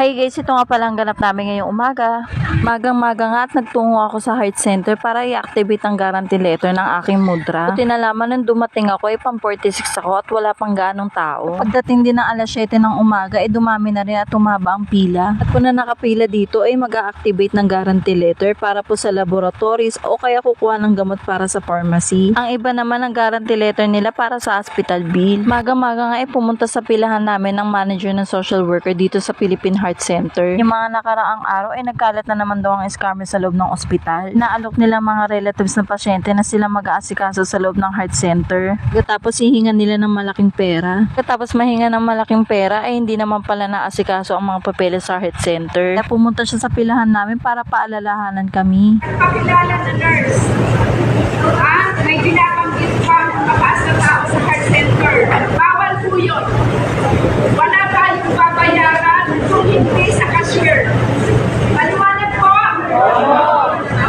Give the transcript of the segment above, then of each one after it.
Hi guys, ito nga pala ang ganap namin ngayong umaga. Magang-maga nga at nagtungo ako sa heart center para i-activate ang guarantee letter ng aking mudra. Buti nalaman nung dumating ako ay pang 46 ako at wala pang ganong tao. Pagdating din ng alas 7 ng umaga ay dumami na rin at tumaba ang pila. At kung na nakapila dito ay mag-activate ng guarantee letter para po sa laboratories o kaya kukuha ng gamot para sa pharmacy. Ang iba naman ang guarantee letter nila para sa hospital bill. Maga-maga nga ay pumunta sa pilahan namin ng manager ng social worker dito sa Philippine Heart Center. Yung mga nakaraang araw ay nagkalat na naman daw ang scammer sa loob ng ospital. Naalok nila mga relatives ng pasyente na sila mag-aasikaso sa loob ng heart center. Tapos hihingan nila ng malaking pera. Tapos mahinga ng malaking pera ay hindi naman pala naasikaso ang mga papeles sa heart center. Kaya pumunta siya sa pilahan namin para paalalahanan kami. pakilala na nurse. Ah, may binabanggit pa mataas na tao sa heart center. Bawal po yun. Wala tayong babayaran kung hindi sa cashier. Maliwanag po?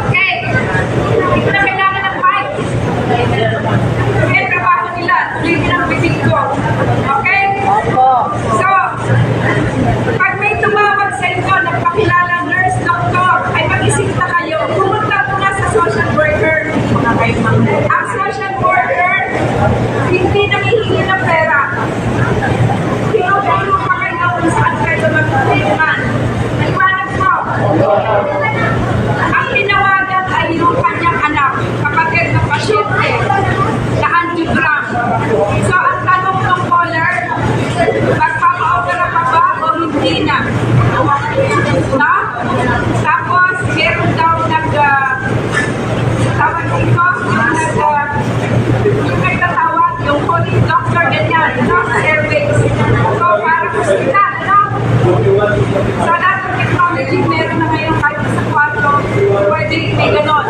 Okay. Hindi ko na kailangan ng mic. Kaya trabaho nila. Tuloy ng bibig ko. Okay? So, pag may tumawag sa inyo, nagpakilala nurse, doktor, ay mag-isip na kayo. Pumunta muna sa social worker. Ang social worker, hindi nangihingi ng pera. Tinutulong pa kayo kung saan kayo magtulungan. Maliwanag po. Ang tinawagan ay yung kanyang anak, kapatid ng pasyente, na angiogram. So, ang tanong ng caller, magpapa-opera ka ba o hindi na? No? 你看到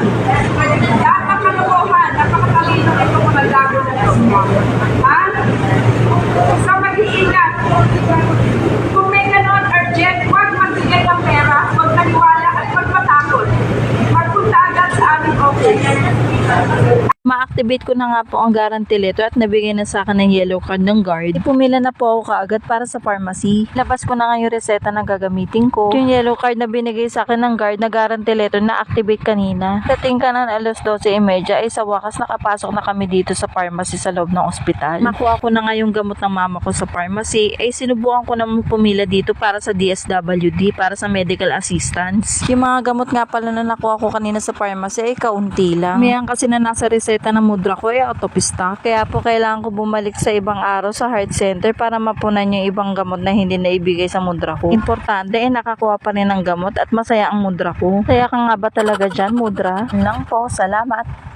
Ma-activate ko na nga po ang guarantee letter at nabigay na sa akin ng yellow card ng guard. Pumila na po ako kaagad para sa pharmacy. Labas ko na nga yung reseta na gagamitin ko. Yung yellow card na binigay sa akin ng guard na guarantee letter na activate kanina. Dating ka ng alas 12.30 ay sa wakas nakapasok na kami dito sa pharmacy sa loob ng ospital. Nakuha ko na nga yung gamot ng mama ko sa pharmacy ay sinubukan ko na pumila dito para sa DSWD para sa medical assistance. Yung mga gamot nga pala na nakuha ko kanina sa pharmacy ay kaunti lang. Mayan kasi na nasa reseta ng mudra ko ay of stock. Kaya po kailangan ko bumalik sa ibang araw sa heart center para mapunan yung ibang gamot na hindi naibigay sa mudra ko. Importante ay nakakuha pa rin ng gamot at masaya ang mudra ko. Kaya ka nga ba talaga dyan, mudra? Lang po, salamat.